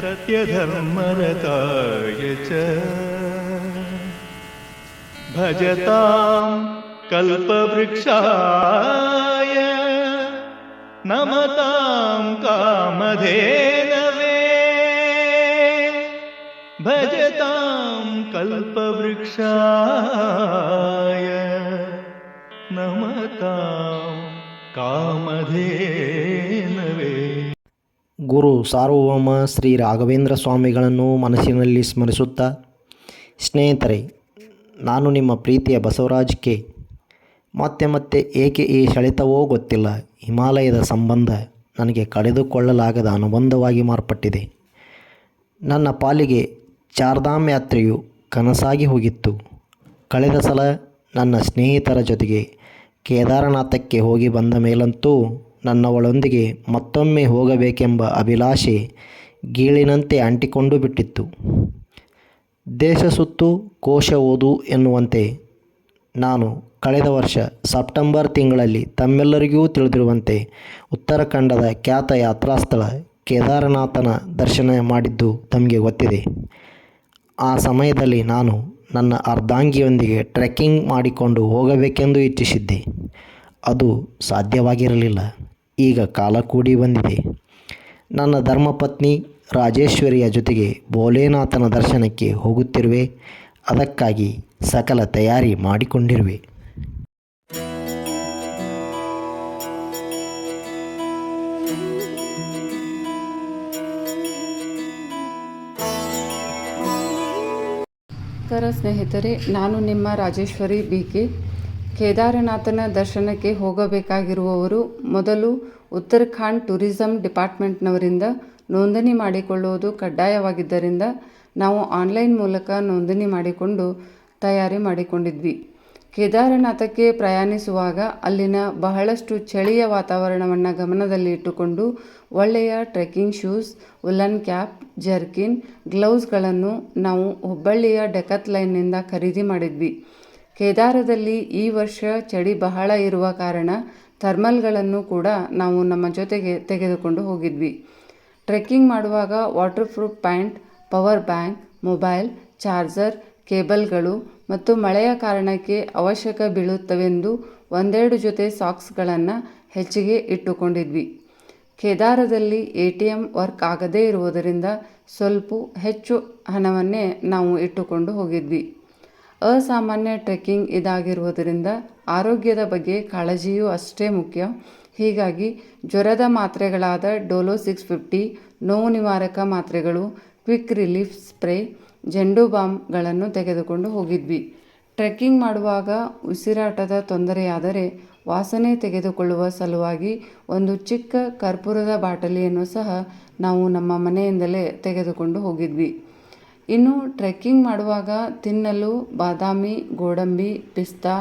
सत्यधर्मरताय च। भजतां कल्पवृक्षाय। नमतां कामधेनवे। भजतां कल्पवृक्षाय। नमतां कामधेनवे। ಗುರು ಸಾರ್ವಭೌಮ ಶ್ರೀ ರಾಘವೇಂದ್ರ ಸ್ವಾಮಿಗಳನ್ನು ಮನಸ್ಸಿನಲ್ಲಿ ಸ್ಮರಿಸುತ್ತಾ, ಸ್ನೇಹಿತರೆ, ನಾನು ನಿಮ್ಮ ಪ್ರೀತಿಯ ಬಸವರಾಜ್ ಕೆ ಮತ್ತೆ ಮತ್ತೆ ಏಕೆ ಈ ಸೆಳೆತವೋ ಗೊತ್ತಿಲ್ಲ. ಹಿಮಾಲಯದ ಸಂಬಂಧ ನನಗೆ ಕಳೆದುಕೊಳ್ಳಲಾಗದ ಅನುಬಂಧವಾಗಿ ಮಾರ್ಪಟ್ಟಿದೆ. ನನ್ನ ಪಾಲಿಗೆ ಚಾರ್ಧಾಮ್ ಯಾತ್ರೆಯು ಕನಸಾಗಿ ಹೋಗಿತ್ತು. ಕಳೆದ ಸಲ ನನ್ನ ಸ್ನೇಹಿತರ ಜೊತೆಗೆ ಕೇದಾರನಾಥಕ್ಕೆ ಹೋಗಿ ಬಂದ ಮೇಲಂತೂ ನನ್ನವಳೊಂದಿಗೆ ಮತ್ತೊಮ್ಮೆ ಹೋಗಬೇಕೆಂಬ ಅಭಿಲಾಷೆ ಗೀಳಿನಂತೆ ಅಂಟಿಕೊಂಡು ಬಿಟ್ಟಿತ್ತು. ದೇಶ ಸುತ್ತು ಕೋಶ ಓದು ಎನ್ನುವಂತೆ ನಾನು ಕಳೆದ ವರ್ಷ ಸೆಪ್ಟೆಂಬರ್ ತಿಂಗಳಲ್ಲಿ ತಮ್ಮೆಲ್ಲರಿಗೂ ತಿಳಿದಿರುವಂತೆ ಉತ್ತರಾಖಂಡದ ಖ್ಯಾತ ಯಾತ್ರಾಸ್ಥಳ ಕೇದಾರನಾಥನ ದರ್ಶನ ಮಾಡಿದ್ದು ತಮಗೆ ಗೊತ್ತಿದೆ. ಆ ಸಮಯದಲ್ಲಿ ನಾನು ನನ್ನ ಅರ್ಧಾಂಗಿಯೊಂದಿಗೆ ಟ್ರೆಕ್ಕಿಂಗ್ ಮಾಡಿಕೊಂಡು ಹೋಗಬೇಕೆಂದು ಇಚ್ಛಿಸಿದ್ದೆ. ಅದು ಸಾಧ್ಯವಾಗಿರಲಿಲ್ಲ. ಈಗ ಕಾಲ ಕೂಡಿ ಬಂದಿದೆ. ನನ್ನ ಧರ್ಮಪತ್ನಿ ರಾಜೇಶ್ವರಿಯ ಜೊತೆಗೆ ಭೋಲೆನಾಥನ ದರ್ಶನಕ್ಕೆ ಹೋಗುತ್ತಿರುವೆ. ಅದಕ್ಕಾಗಿ ಸಕಲ ತಯಾರಿ ಮಾಡಿಕೊಂಡಿರುವೆ. ನಮಸ್ಕಾರ ಸ್ನೇಹಿತರೆ, ನಾನು ನಿಮ್ಮ ರಾಜೇಶ್ವರಿ ಬಿ ಕೆ. ಕೇದಾರನಾಥನ ದರ್ಶನಕ್ಕೆ ಹೋಗಬೇಕಾಗಿರುವವರು ಮೊದಲು ಉತ್ತರಾಖಂಡ್ ಟೂರಿಸಂ ಡಿಪಾರ್ಟ್ಮೆಂಟ್ನವರಿಂದ ನೋಂದಣಿ ಮಾಡಿಕೊಳ್ಳುವುದು ಕಡ್ಡಾಯವಾಗಿದ್ದರಿಂದ ನಾವು ಆನ್ಲೈನ್ ಮೂಲಕ ನೋಂದಣಿ ಮಾಡಿಕೊಂಡು ತಯಾರಿ ಮಾಡಿಕೊಂಡಿದ್ವಿ. ಕೇದಾರನಾಥಕ್ಕೆ ಪ್ರಯಾಣಿಸುವಾಗ ಅಲ್ಲಿನ ಬಹಳಷ್ಟು ಚಳಿಯ ವಾತಾವರಣವನ್ನು ಗಮನದಲ್ಲಿ ಇಟ್ಟುಕೊಂಡು ಒಳ್ಳೆಯ trekking shoes woollen cap, jerkin, ಗ್ಲೌಸ್ಗಳನ್ನು ನಾವು ಹುಬ್ಬಳ್ಳಿಯ ಡೆಕತ್ ಲೈನ್ನಿಂದ ಖರೀದಿ ಮಾಡಿದ್ವಿ. ಕೇದಾರದಲ್ಲಿ ಈ ವರ್ಷ ಚಳಿ ಬಹಳ ಇರುವ ಕಾರಣ ಥರ್ಮಲ್ಗಳನ್ನು ಕೂಡ ನಾವು ನಮ್ಮ ಜೊತೆಗೆ ತೆಗೆದುಕೊಂಡು ಹೋಗಿದ್ವಿ. ಟ್ರೆಕ್ಕಿಂಗ್ ಮಾಡುವಾಗ waterproof pant, power bank, mobile, charger, ಕೇಬಲ್ಗಳು ಮತ್ತು ಮಳೆಯ ಕಾರಣಕ್ಕೆ ಅವಶ್ಯಕ ಬೀಳುತ್ತವೆಂದು ಒಂದೆರಡು ಜೊತೆ ಸಾಕ್ಸ್ಗಳನ್ನು ಹೆಚ್ಚಿಗೆ ಇಟ್ಟುಕೊಂಡಿದ್ವಿ. ಕೇದಾರದಲ್ಲಿ ಎ ಟಿ ಎಂ ವರ್ಕ್ ಆಗದೇ ಇರುವುದರಿಂದ ಸ್ವಲ್ಪ ಹೆಚ್ಚು ಹಣವನ್ನೇ ನಾವು ಇಟ್ಟುಕೊಂಡು ಹೋಗಿದ್ವಿ. ಅಸಾಮಾನ್ಯ ಟ್ರೆಕ್ಕಿಂಗ್ ಇದಾಗಿರುವುದರಿಂದ ಆರೋಗ್ಯದ ಬಗ್ಗೆ ಕಾಳಜಿಯೂ ಅಷ್ಟೇ ಮುಖ್ಯ. ಹೀಗಾಗಿ ಜ್ವರದ ಮಾತ್ರೆಗಳಾದ ಡೋಲೋ ಸಿಕ್ಸ್ ಫಿಫ್ಟಿ, ನೋವು ನಿವಾರಕ ಮಾತ್ರೆಗಳು, ಕ್ವಿಕ್ ರಿಲೀಫ್ ಸ್ಪ್ರೇ, ಜೆಂಡು ಬಾಂಬ್ಗಳನ್ನು ತೆಗೆದುಕೊಂಡು ಹೋಗಿದ್ವಿ. ಟ್ರೆಕ್ಕಿಂಗ್ ಮಾಡುವಾಗ ಉಸಿರಾಟದ ತೊಂದರೆಯಾದರೆ ವಾಸನೆ ತೆಗೆದುಕೊಳ್ಳುವ ಸಲುವಾಗಿ ಒಂದು ಚಿಕ್ಕ ಕರ್ಪೂರದ ಬಾಟಲಿಯನ್ನು ಸಹ ನಾವು ನಮ್ಮ ಮನೆಯಿಂದಲೇ ತೆಗೆದುಕೊಂಡು ಹೋಗಿದ್ವಿ. ಇನ್ನು ಟ್ರೆಕ್ಕಿಂಗ್ ಮಾಡುವಾಗ ತಿನ್ನಲು ಬಾದಾಮಿ, ಗೋಡಂಬಿ, ಪಿಸ್ತಾ,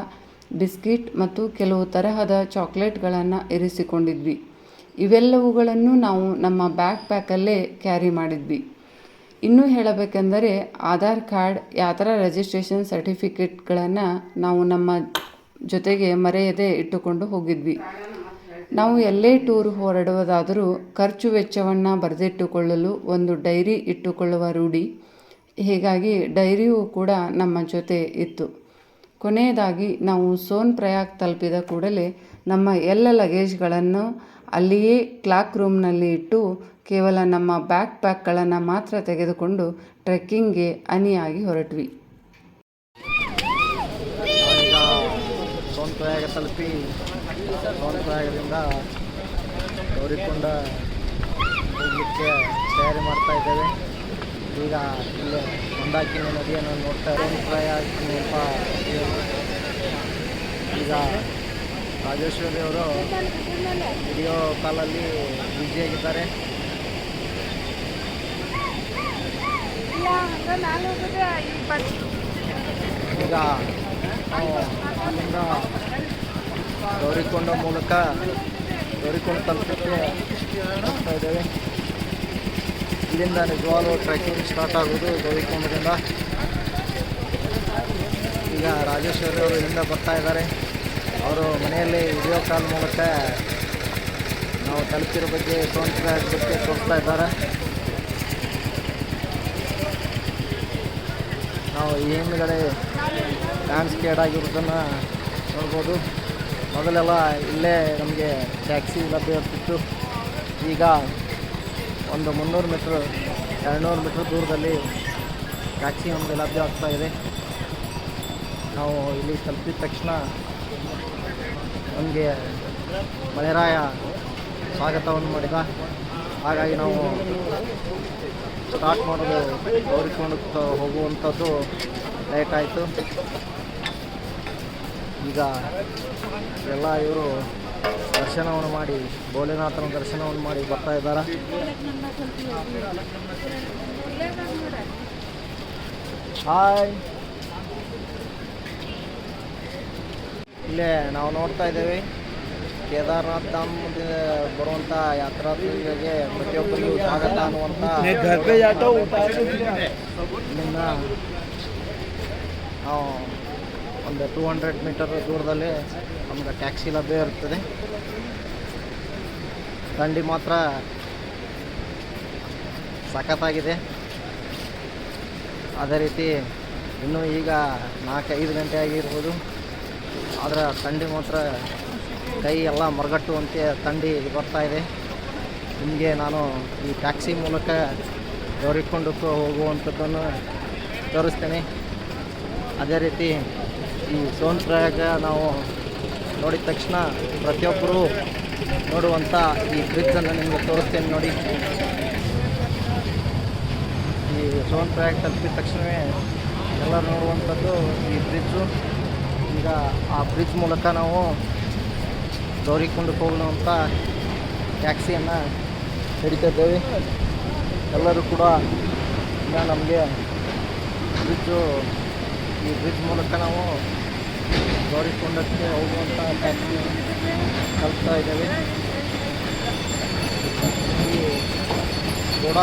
ಬಿಸ್ಕಿಟ್ ಮತ್ತು ಕೆಲವು ತರಹದ ಚಾಕ್ಲೇಟ್ಗಳನ್ನು ಇರಿಸಿಕೊಂಡಿದ್ವಿ. ಇವೆಲ್ಲವುಗಳನ್ನು ನಾವು ನಮ್ಮ ಬ್ಯಾಕ್ ಪ್ಯಾಕಲ್ಲೇ ಕ್ಯಾರಿ ಮಾಡಿದ್ವಿ. ಇನ್ನೂ ಹೇಳಬೇಕೆಂದರೆ ಆಧಾರ್ ಕಾರ್ಡ್, ಯಾತ್ರಾ ರಿಜಿಸ್ಟ್ರೇಷನ್ ಸರ್ಟಿಫಿಕೇಟ್ಗಳನ್ನು ನಾವು ನಮ್ಮ ಜೊತೆಗೆ ಮರೆಯದೆ ಇಟ್ಟುಕೊಂಡು ಹೋಗಿದ್ವಿ. ನಾವು ಎಲ್ಲೇ ಟೂರ್ ಹೊರಡುವುದಾದರೂ ಖರ್ಚು ವೆಚ್ಚವನ್ನು ಬರೆದಿಟ್ಟುಕೊಳ್ಳಲು ಒಂದು ಡೈರಿ ಇಟ್ಟುಕೊಳ್ಳುವ ರೂಢಿ ಹೀಗಾಗಿ ಡೈರಿಯೂ ಕೂಡ ನಮ್ಮ ಜೊತೆ ಇತ್ತು. ಕೊನೆಯದಾಗಿ ನಾವು ಸೋನ್ ಪ್ರಯಾಗ್ ತಲುಪಿದ ಕೂಡಲೇ ನಮ್ಮ ಎಲ್ಲ ಲಗೇಜ್ಗಳನ್ನು ಅಲ್ಲಿಯೇ ಕ್ಲಾಕ್ ರೂಮ್ನಲ್ಲಿ ಇಟ್ಟು ಕೇವಲ ನಮ್ಮ ಬ್ಯಾಕ್ ಪ್ಯಾಕ್ಗಳನ್ನು ಮಾತ್ರ ತೆಗೆದುಕೊಂಡು ಟ್ರೆಕ್ಕಿಂಗ್ಗೆ ಅನಿಯಾಗಿ ಹೊರಟ್ವಿ. ತಲುಪಿ ತಯಾರಿ ಮಾಡ್ತಾ ಇದ್ದೇವೆ. ಈಗ ಇಲ್ಲಿ ಮಂದಾಕಿನಿ ನದಿಯನ್ನು ನೋಡ್ತಾ ಸ್ವಲ್ಪ ಈಗ ರಾಜೇಶ್ವರಿ ಅವರು ವಿಡಿಯೋ ಕಾಲಲ್ಲಿ ಬ್ಯುಸಿಯಾಗಿದ್ದಾರೆ ಈಗ ನಾವು ಅಲ್ಲಿಂದ ಗೌರಿಕೊಂಡ ಮೂಲಕ ಗೌರಿಕೊಂಡ ತಲುಪಕ್ಕೆ ಹೋಗ್ತಾ ಇದ್ದೇವೆ. ಇಲ್ಲಿಂದ ನಿಜವಾಗ್ಲೂ ಟ್ರೆಕ್ಕಿಂಗ್ ಸ್ಟಾರ್ಟ್ ಆಗೋದು ಗೌರಿಕೊಂಡದಿಂದ ಈಗ ರಾಜೇಶ್ವರಿ ಅವರು ಇಲ್ಲಿಂದ ಬರ್ತಾ ಇದ್ದಾರೆ. ಅವರು ಮನೆಯಲ್ಲಿ ವಿಡಿಯೋ ಕಾಲ್ ಮೂಲಕ ನಾವು ತಲುಪಿರೋ ಬಗ್ಗೆ ಸೋಂಕಿತ ಬಗ್ಗೆ ತೋರಿಸ್ತಾ ಇದ್ದಾರೆ. ನಾವು ಈ ಹಿಂದ್ಗಡೆ ಡ್ಯಾನ್ಸ್ ಕೇಡ್ ಆಗಿರೋದನ್ನು ನೋಡ್ಬೋದು. ಮೊದಲೆಲ್ಲ ಇಲ್ಲೇ ನಮಗೆ ಟ್ಯಾಕ್ಸಿ ಲಭ್ಯ ಇರ್ತಿತ್ತು. ಈಗ ಒಂದು ಮುನ್ನೂರು ಮೀಟ್ರ್ ಎರಡುನೂರು ಮೀಟ್ರ್ ದೂರದಲ್ಲಿ ಟ್ಯಾಕ್ಸಿ ಒಂದು ಲಭ್ಯ ಆಗ್ತಾ ಇದೆ. ನಾವು ಇಲ್ಲಿ ತಲುಪಿದ ತಕ್ಷಣ ನಮಗೆ ಮಳೆರಾಯ ಸ್ವಾಗತವನ್ನು ಮಾಡಿದ. ಹಾಗಾಗಿ ನಾವು ಸ್ಟಾರ್ಟ್ ಮಾಡೋದು ಗೌರಿಕೊಂಡು ಹೋಗುವಂಥದ್ದು ಲೇಟ್ ಆಯಿತು. ಈಗ ಎಲ್ಲ ಇವರು ದರ್ಶನವನ್ನು ಮಾಡಿ ಭೋಲೆನಾಥನ ದರ್ಶನವನ್ನು ಮಾಡಿ ಬರ್ತಾ ಇದ್ದಾರೆ? ಹಾಯ್ ಇಲ್ಲೇ ನಾವು ನೋಡ್ತಾ ಇದ್ದೇವೆ. ಕೇದಾರ್ನಾಥ್ ಧಾಮ್ ಬರುವಂಥ ಯಾತ್ರಾರ್ಥಿಗಳಿಗೆ ಪ್ರತಿಯೊಬ್ಬರಿಗೂ ಸ್ವಾಗತ ಅನ್ನುವಂಥ ಒಂದು ಟೂ ಹಂಡ್ರೆಡ್ ಮೀಟರ್ ದೂರದಲ್ಲಿ ನಮ್ಗೆ ಟ್ಯಾಕ್ಸಿ ಲಭ್ಯ ಇರ್ತದೆ. ದಂಡಿ ಮಾತ್ರ ಸಖತ್ತಾಗಿದೆ. ಅದೇ ರೀತಿ ಇನ್ನೂ ಈಗ ನಾಲ್ಕೈದು ಗಂಟೆ ಆಗಿರ್ಬೋದು. ಆದರೆ ತಂಡಿ ಮಾತ್ರ ಕೈ ಎಲ್ಲ ಮರಗಟ್ಟುವಂತೆ ಥಂಡಿ ಬರ್ತಾ ಇದೆ. ನಿಮಗೆ ನಾನು ಈ ಟ್ಯಾಕ್ಸಿ ಮೂಲಕ ದೊರಿಕೊಂಡು ಹೋಗುವಂಥದ್ದನ್ನು ತೋರಿಸ್ತೇನೆ. ಅದೇ ರೀತಿ ಈ ಸೋನ್ ಪ್ರಯಾಗ ನಾವು ನೋಡಿದ ತಕ್ಷಣ ಪ್ರತಿಯೊಬ್ಬರು ನೋಡುವಂಥ ಈ ಬ್ರಿಡ್ಜನ್ನು ನಿಮಗೆ ತೋರಿಸ್ತೇನೆ ನೋಡಿ. ಈ ಸೋನ್ ಪ್ರಯಾಗ್ ತಲುಪಿದ ತಕ್ಷಣವೇ ಎಲ್ಲರೂ ನೋಡುವಂಥದ್ದು ಈ ಬ್ರಿಡ್ಜು ಈಗ ಆ ಬ್ರಿಡ್ಜ್ ಮೂಲಕ ನಾವು ಗೌರಿಕೊಂಡಕ್ಕೆ ಹೋಗುವಂಥ ಟ್ಯಾಕ್ಸಿಯನ್ನು ಹಿಡಿತಿದ್ದೇವೆ ಎಲ್ಲರೂ ಕೂಡ ನಮಗೆ ಬ್ರಿಡ್ಜು ಈ ಬ್ರಿಡ್ಜ್ ಮೂಲಕ ನಾವು ಗೌರಿಕೊಂಡಕ್ಕೆ ಹೋಗುವಂಥ ಟ್ಯಾಕ್ಸಿ ಕಲ್ತಾ ಇದ್ದೇವೆ. ಕೂಡ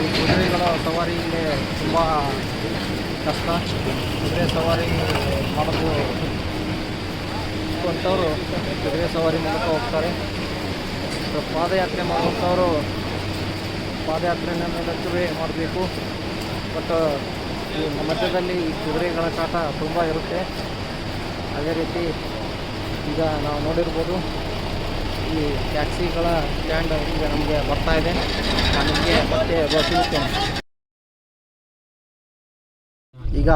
ಈ ಕುದುರೆಗಳ ಸವಾರಿ ಇಲ್ಲಿ ತುಂಬ ಕಷ್ಟ. ಕುದುರೆ ಸವಾರಿ ಮಾಡೋದು ಅಂಥವರು ಕುದುರೆ ಸವಾರಿ ಮೂಲಕ ಹೋಗ್ತಾರೆ. ಪಾದಯಾತ್ರೆ ಮಾಡುವಂಥವರು ಪಾದಯಾತ್ರೆನ ಮೇಲತ್ತುವೆ ಮಾಡಬೇಕು. ಬಟ್, ಈ ಮಧ್ಯದಲ್ಲಿ ಈ ಕುದುರೆಗಳ ಕಾಟ ತುಂಬ ಇರುತ್ತೆ. ಅದೇ ರೀತಿ ಈಗ ನಾವು ನೋಡಿರ್ಬೋದು ಈ ಟ್ಯಾಕ್ಸಿಗಳ ಸ್ಟ್ಯಾಂಡ್ ಈಗ ನಮಗೆ ಬರ್ತಾ ಇದೆ. ನಿಮಗೆ ಮತ್ತೆ ಬರ್ತಿರ್ತೇನೆ ಈಗ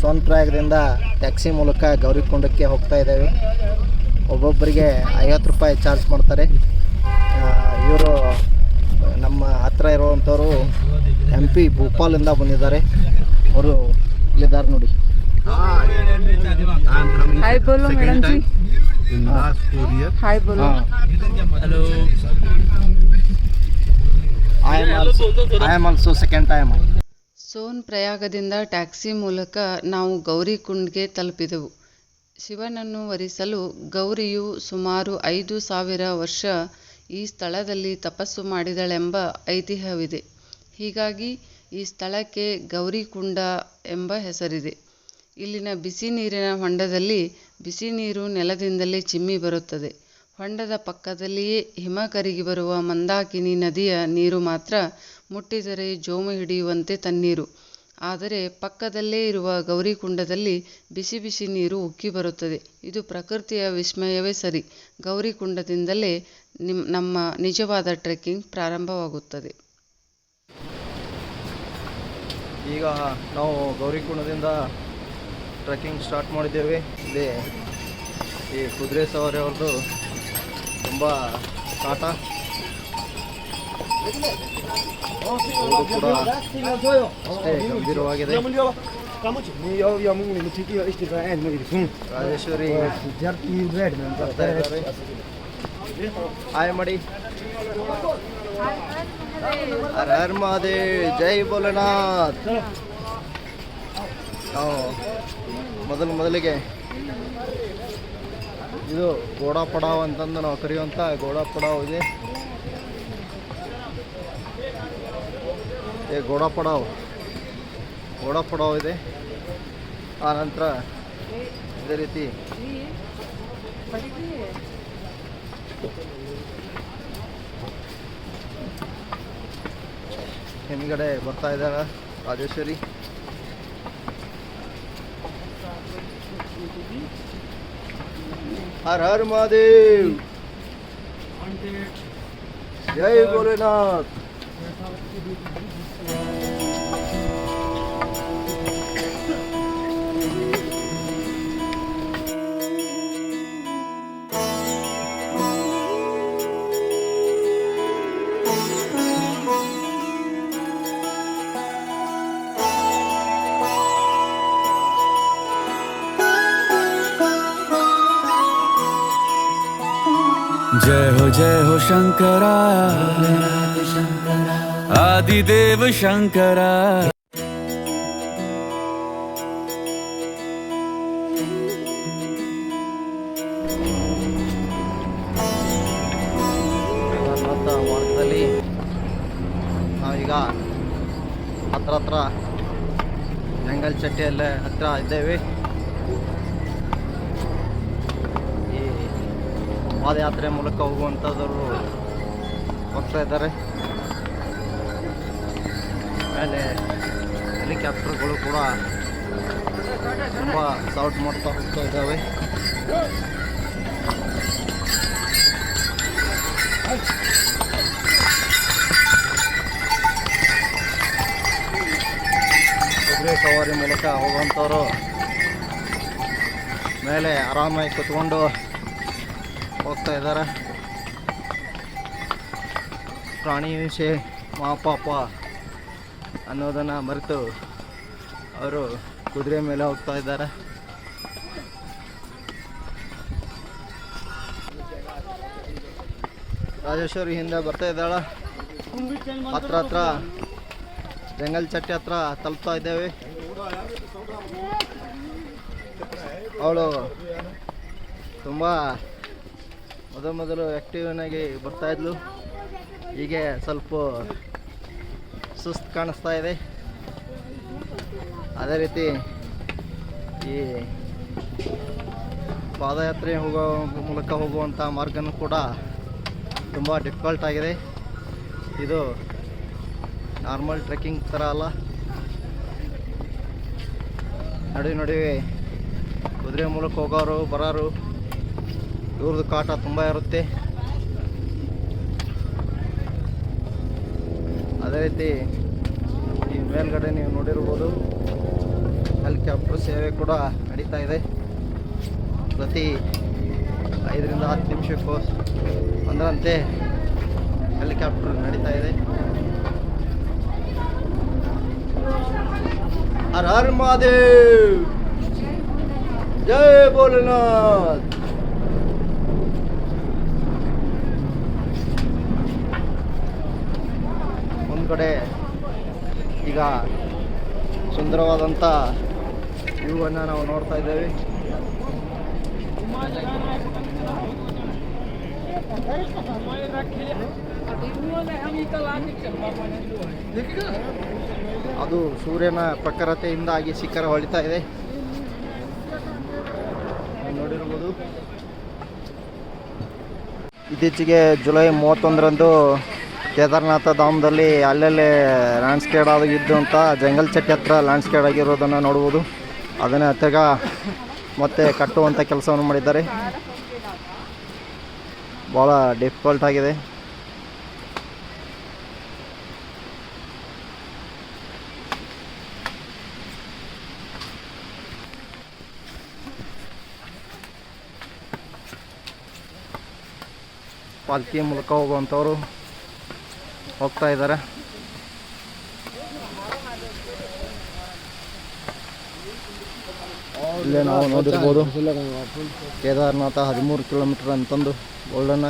ಸೋನ್ಪ್ರಾಯದಿಂದ ಟ್ಯಾಕ್ಸಿ ಮೂಲಕ ಗೌರಿಕೊಂಡಕ್ಕೆ ಹೋಗ್ತಾ ಇದ್ದೇವೆ. ಒಬ್ಬೊಬ್ಬರಿಗೆ ಐವತ್ತು ರೂಪಾಯಿ ಚಾರ್ಜ್ ಮಾಡ್ತಾರೆ. ಇವರು ನಮ್ಮ ಹತ್ರ ಇರುವಂಥವರು ಎಂ ಪಿ ಭೂಪಾಲಿಂದ ಬಂದಿದ್ದಾರೆ. ಅವರು ಇಲ್ಲಿದ್ದಾರೆ ನೋಡಿ. ಹಾಯ್ ಬೋಲೋ ಮೇಡಮ್ ಜಿ ಹಾಯ್ ಬೋಲೋ hello am also I am also second time ಸೋನ್ ಪ್ರಯಾಗದಿಂದ ಟ್ಯಾಕ್ಸಿ ಮೂಲಕ ನಾವು ಗೌರಿಕುಂಡ್ಗೆ ತಲುಪಿದೆವು. ಶಿವನನ್ನು ವರಿಸಲು ಗೌರಿಯು ಸುಮಾರು ಐದು ಸಾವಿರ ವರ್ಷ ಈ ಸ್ಥಳದಲ್ಲಿ ತಪಸ್ಸು ಮಾಡಿದಳೆಂಬ ಐತಿಹ್ಯವಿದೆ. ಹೀಗಾಗಿ ಈ ಸ್ಥಳಕ್ಕೆ ಗೌರಿಕುಂಡ ಎಂಬ ಹೆಸರಿದೆ. ಇಲ್ಲಿನ ಬಿಸಿ ನೀರಿನ ಹೊಂಡದಲ್ಲಿ ಬಿಸಿ ನೀರು ನೆಲದಿಂದಲೇ ಚಿಮ್ಮಿ ಬರುತ್ತದೆ. ಹೊಂಡದ ಪಕ್ಕದಲ್ಲಿಯೇ ಹಿಮ ಕರಗಿ ಬರುವ ಮಂದಾಕಿನಿ ನದಿಯ ನೀರು ಮಾತ್ರ ಮುಟ್ಟಿದರೆ ಜೋಮು ಹಿಡಿಯುವಂತೆ ತಣ್ಣೀರು. ಆದರೆ ಪಕ್ಕದಲ್ಲೇ ಇರುವ ಗೌರಿಕುಂಡದಲ್ಲಿ ಬಿಸಿ ಬಿಸಿ ನೀರು ಉಕ್ಕಿ ಬರುತ್ತದೆ. ಇದು ಪ್ರಕೃತಿಯ ವಿಸ್ಮಯವೇ ಸರಿ. ಗೌರಿಕುಂಡದಿಂದಲೇ ನಿಮ್, ನಮ್ಮ ನಿಜವಾದ ಟ್ರೆಕ್ಕಿಂಗ್ ಪ್ರಾರಂಭವಾಗುತ್ತದೆ. ಈಗ ನಾವು ಗೌರಿಕುಂಡದಿಂದ ಟ್ರೆಕ್ಕಿಂಗ್ ಸ್ಟಾರ್ಟ್ ಮಾಡಿದ್ದೇವೆ. ಇಲ್ಲಿ ಈ ಕುದುರೆ ಸವಾರಿ ಅವ್ರದ್ದು ತುಂಬ ಕಾಟ. ಅವ್ರದ್ದು ಕೂಡ ಅಷ್ಟೇ ಗಂಭೀರವಾಗಿದೆ. ರಾಜೇಶ್ವರಿ ಬರ್ತಾ ಇದ್ದಾರೆ. ಹಾಯ್ ಮಾಡಿ. ಹರ ಹರ್ ಮಹಾದೇವ್, ಜೈ ಭೋಲೆನಾಥ್. ನಾವು ಮೊದಲು ಮೊದಲಿಗೆ ಇದು ಗೋಡಾ ಪಡಾವ್ ಅಂತಂದು ನಾವು ಕರೆಯುವಂಥ ಗೋಡಾ ಪಡಾವ್ ಇದೆ. ಏ, ಗೋಡಾ ಪಡಾವ್. ಗೋಡಾ ಪಡಾವ್ ಇದೆ. ಆ ನಂತರ ಇದೇ ರೀತಿ ಹಿಂದ್ಗಡೆ ಬರ್ತಾ ಇದ್ದಾರೆ ರಾಜೇಶ್ವರಿ? ಹರ ಹರ ಮಹಾದೇವ್ ಜೈ ಭೋಲೆನಾಥ್ ಶಂಕರ. ಆದಿದೇವ ಶಂಕರ. ಮಾರ್ಗದಲ್ಲಿ ನಾವೀಗ ಹತ್ರ ಹತ್ರ ಜಂಗಲ್ ಚಟ್ಟಿಯಲ್ಲೇ ಹತ್ರ ಇದ್ದೇವೆ. ಪಾದಯಾತ್ರೆ ಮೂಲಕ ಹೋಗುವಂಥದ್ದು ಹೋಗ್ತಾ ಇದ್ದಾರೆ. ಆಮೇಲೆ ಹೆಲಿಕಾಪ್ಟರ್ಗಳು ಕೂಡ ತುಂಬ ಸೌಟ್ ಮಾಡ್ತಾ ಹೋಗ್ತಾ ಇದ್ದಾವೆ. ಕುದುರೆ ಸವಾರಿ ಮೂಲಕ ಹೋಗುವಂಥವ್ರು ಮೇಲೆ ಆರಾಮಾಗಿ ಕುತ್ಕೊಂಡು ಹೋಗ್ತಾ ಇದ್ದಾರೆ. ಪ್ರಾಣಿ ಹಿಂಸೆ ಮಹಾಪಾಪ ಅನ್ನೋದನ್ನು ಮರೆತು ಅವರು ಕುದುರೆ ಮೇಲೆ ಹೋಗ್ತಾ ಇದ್ದಾರೆ. ರಾಜೇಶ್ವರಿ ಹಿಂದೆ ಬರ್ತಾ ಇದ್ದಾಳ. ಹತ್ರ ಹತ್ರ ಜಂಗಲ್ ಚಟ್ಟಿ ಹತ್ರ ತಲುಪ್ತಾ ಇದ್ದೇವೆ. ಅವಳು ತುಂಬ ಮೊದಲು ಮೊದಲು ಆ್ಯಕ್ಟಿವ್ನಾಗಿ ಬರ್ತಾ ಇದ್ಲು. ಹೀಗೆ ಸ್ವಲ್ಪ ಸುಸ್ತು ಕಾಣಿಸ್ತಾ ಇದೆ. ಅದೇ ರೀತಿ ಈ ಪಾದಯಾತ್ರೆ ಹೋಗೋ ಮೂಲಕ ಹೋಗುವಂಥ ಮಾರ್ಗನೂ ಕೂಡ ತುಂಬ ಡಿಫಿಕಲ್ಟ್ ಆಗಿದೆ. ಇದು ನಾರ್ಮಲ್ ಟ್ರೆಕ್ಕಿಂಗ್ ಥರ ಅಲ್ಲ. ನಡುವೆ ನಡುವೆ ಕುದುರೆ ಮೂಲಕ ಹೋಗೋರು, ಬರೋರು ಇವ್ರದ್ದು ಕಾಟ ತುಂಬ ಇರುತ್ತೆ. ಅದೇ ರೀತಿ ಈ ಮೇಲ್ಗಡೆ ನೀವು ನೋಡಿರ್ಬೋದು ಹೆಲಿಕಾಪ್ಟರ್ ಸೇವೆ ಕೂಡ ನಡೀತಾ ಇದೆ. ಪ್ರತಿ ಐದರಿಂದ ಹತ್ತು ನಿಮಿಷಕ್ಕೂ ಒಂದರಂತೆ ಹೆಲಿಕಾಪ್ಟರ್ ನಡೀತಾ ಇದೆ. ಹರ ಹರ್ ಮಹಾದೇವ್! ಜೈ ಭೋಲೆನಾಥ್! ಮುಂದ್ಗಡೆ ಈಗ ಸುಂದರವಾದಂಥ ವ್ಯೂವನ್ನು ನಾವು ನೋಡ್ತಾ ಇದ್ದೇವೆ. ಅದು ಸೂರ್ಯನ ಪ್ರಖರತೆಯಿಂದಾಗಿ ಶಿಖರ ಹೊಳಿತಾ ಇದೆ. ನೋಡಿರ್ಬೋದು. ಇತ್ತೀಚೆಗೆ ಜುಲೈ ಮೂವತ್ತೊಂದರಂದು ಕೇದಾರನಾಥ ಧಾಮದಲ್ಲಿ ಅಲ್ಲಲ್ಲೇ ಲ್ಯಾಂಡ್ಸ್ಕೇಡ್ ಆಗಿದ್ದಂಥ ಜಂಗಲ್ ಚಟ್ಟಿ ಹತ್ರ ಲ್ಯಾಂಡ್ಸ್ಕೇಡ್ ಆಗಿರೋದನ್ನು ನೋಡ್ಬೋದು. ಅದನ್ನು ಹತ್ತಿರ ಮತ್ತೆ ಕಟ್ಟುವಂಥ ಕೆಲಸವನ್ನು ಮಾಡಿದ್ದಾರೆ. ಭಾಳ ಡಿಫಿಕಲ್ಟ್ ಆಗಿದೆ. ಪಾಲ್ಕಿ ಮೂಲಕ ಹೋಗುವಂಥವ್ರು ಹೋಗ್ತಾ ಇದ್ದಾರೆ. ಇಲ್ಲೇ ನಾವು ನೋಡಿರ್ಬೋದು, ಕೇದಾರನಾಥ ಹದಿಮೂರು ಕಿಲೋಮೀಟರ್ ಅಂತಂದು ಗೋಲ್ಡನ್ನ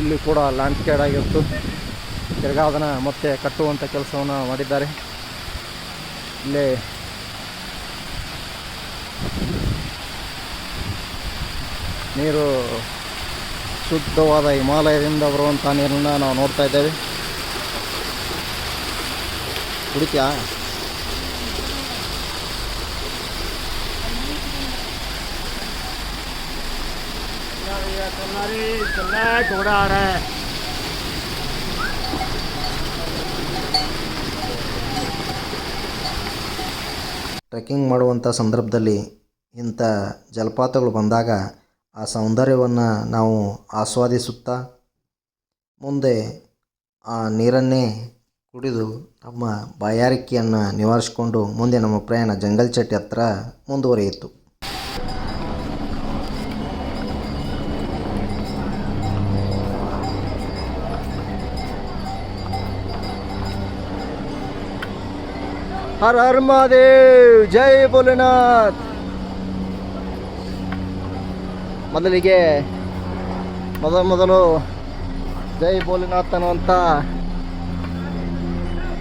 ಇಲ್ಲಿ ಕೂಡ ಲ್ಯಾಂಡ್ಸ್ಕೇಡ್ ಆಗಿತ್ತು. ತಿರ್ಗಾ ಅದನ್ನು ಮತ್ತೆ ಕಟ್ಟುವಂಥ ಕೆಲಸವನ್ನು ಮಾಡಿದ್ದಾರೆ. ಇಲ್ಲೇ ನೀರು ಶುದ್ಧವಾದ ಹಿಮಾಲಯದಿಂದ ಬರುವಂಥ ನೀರನ್ನು ನಾವು ನೋಡ್ತಾ ಇದ್ದೇವೆ. ಕುಡಿತ್ಯಾ? ಚೆನ್ನಾಗಿ ಚೆನ್ನಾಗಿ चलना ಟ್ರೆಕ್ಕಿಂಗ್ ಮಾಡುವಂಥ ಸಂದರ್ಭದಲ್ಲಿ ಇಂಥ ಜಲಪಾತಗಳು ಬಂದಾಗ ಆ ಸೌಂದರ್ಯವನ್ನು ನಾವು ಆಸ್ವಾದಿಸುತ್ತಾ ಮುಂದೆ ಆ ನೀರನ್ನೇ ಕುಡಿದು ನಮ್ಮ ಬಾಯಾರಿಕೆಯನ್ನು ನಿವಾರಿಸಿಕೊಂಡು ಮುಂದೆ ನಮ್ಮ ಪ್ರಯಾಣ ಜಂಗಲ್ ಚಟ್ಟಿ ಹತ್ರ ಮುಂದುವರಿಯಿತು. हर महादेव ಜೈ भोलेनाथ ಮೊದಲಿಗೆ ಮೊದಲು ಮೊದಲು ಜೈ ಭೋಲೆನಾಥ್ ಅನ್ನುವಂಥ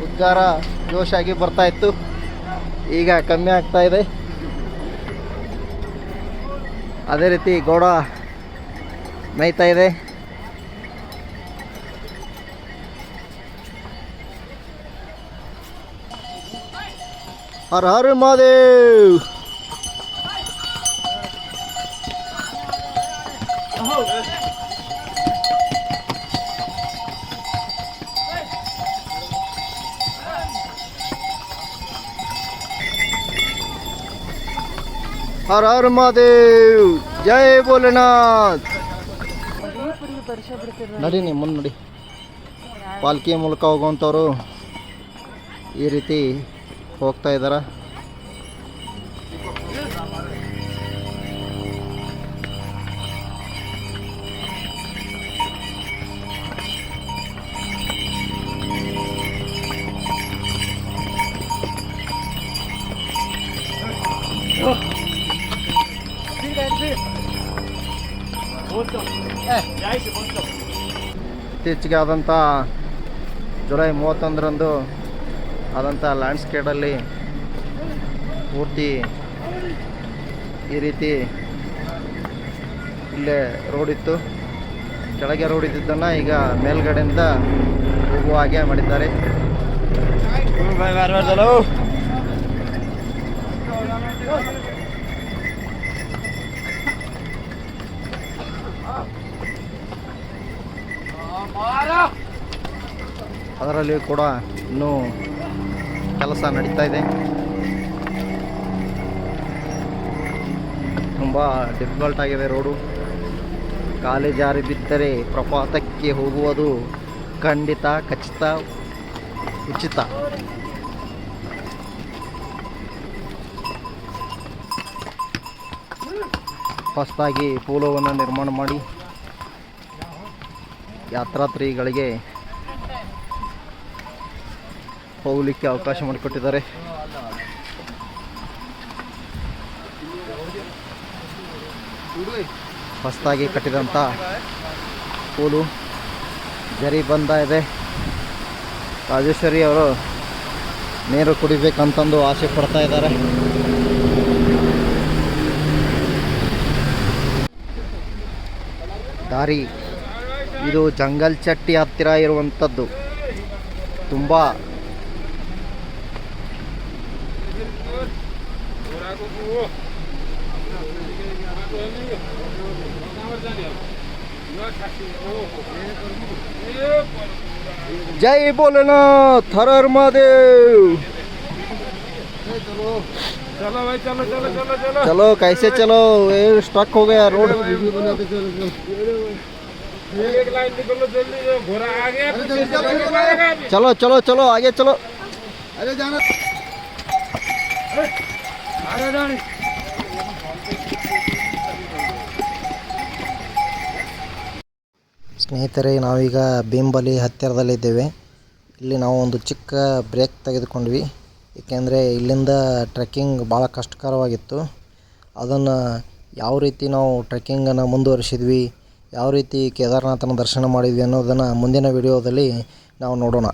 ಉದ್ಗಾರ ಜೋಶಾಗಿ ಬರ್ತಾ ಇತ್ತು. ಈಗ ಕಮ್ಮಿ ಆಗ್ತಾ ಇದೆ. ಅದೇ ರೀತಿ ಗೋಡ ಮೇಯ್ತಾ ಇದೆ. ಹರ ಹರ ಮಹಾದೇವ್. ಹರ ಹರ ಮಹಾದೇವ್. ಜೈ ಭೋಲೆನಾಥ್. ನಡಿ ನೀ ಮುಂದೆ ಪಾಲ್ಕಿಯ ಪಾಲ್ಕಿ ಮೂಲಕ ಹೋಗುವಂಥವ್ರು ಈ ರೀತಿ ಹೋಗ್ತಾ ಇದ್ದಾರ ಇತ್ತೀಚೆಗೆ ಆದಂಥ ಜುಲೈ ಮೂವತ್ತೊಂದರಂದು ಆದಂಥ ಲ್ಯಾಂಡ್ಸ್ಕೇಡಲ್ಲಿ ಪೂರ್ತಿ ಈ ರೀತಿ ಇಲ್ಲೇ ರೋಡ್ ಇತ್ತು. ಕೆಳಗೆ ರೋಡ್ ಇದ್ದಿದ್ದನ್ನು ಈಗ ಮೇಲ್ಗಡೆಯಿಂದ ಹೋಗುವ ಹಾಗೆ ಮಾಡಿದ್ದಾರೆ. ಅದರಲ್ಲಿ ಕೂಡ ಇನ್ನೂ ಕೆಲಸ ನಡೀತಾ ಇದೆ. ತುಂಬ ಡಿಫಿಕಲ್ಟ್ ಆಗಿದೆ ರೋಡು. ಕಾಲಿ ಜಾರಿ ಬಿದ್ದರೆ ಪ್ರಪಾತಕ್ಕೆ ಹೋಗುವುದು ಖಂಡಿತ, ಖಚಿತ, ಉಚಿತ. ಫಸ್ಟಾಗಿ ಪೋಲೋವನ್ನು ನಿರ್ಮಾಣ ಮಾಡಿ. ಯಾತ್ರಾರ್ಥಿಗಳಿಗೆ ಹೋಗಲಿಕ್ಕೆ ಅವಕಾಶ ಮಾಡಿಕೊಟ್ಟಿದ್ದಾರೆ. ಹೊಸದಾಗಿ ಕಟ್ಟಿದಂಥ ಪೂಲು ಜರಿ ಬಂದ ಇದೆ. ರಾಜೇಶ್ವರಿ ಅವರು ನೀರು ಕುಡಿಬೇಕಂತಂದು ಆಸೆ ಪಡ್ತಾ ಇದ್ದಾರೆ. ದಾರಿ, ಇದು ಜಂಗಲ್ ಚಟ್ಟಿ ಹತ್ತಿರ ಇರುವಂಥದ್ದು ತುಂಬ जय भोलेनाथ हर हर महादेव। चलो भाई चलो चलो चलो चलो। चलो कैसे चलो? ये स्टक हो गया रोड एक लाइन निकलो जल्दी घोड़ा आ गया। पीछे चलो चलो। चलो चलो आगे चलो। ಸ್ನೇಹಿತರೆ, ನಾವೀಗ ಭೀಂಬಲಿ ಹತ್ತಿರದಲ್ಲಿದ್ದೇವೆ. ಇಲ್ಲಿ ನಾವು ಒಂದು ಚಿಕ್ಕ ಬ್ರೇಕ್ ತೆಗೆದುಕೊಂಡ್ವಿ. ಏಕೆಂದರೆ ಇಲ್ಲಿಂದ ಟ್ರೆಕ್ಕಿಂಗ್ ಭಾಳ ಕಷ್ಟಕರವಾಗಿತ್ತು. ಅದನ್ನು ಯಾವ ರೀತಿ ನಾವು ಟ್ರೆಕ್ಕಿಂಗನ್ನು ಮುಂದುವರಿಸಿದ್ವಿ, ಯಾವ ರೀತಿ ಕೇದಾರನಾಥನ ದರ್ಶನ ಮಾಡಿದ್ವಿ ಅನ್ನೋದನ್ನು ಮುಂದಿನ ವಿಡಿಯೋದಲ್ಲಿ ನಾವು ನೋಡೋಣ.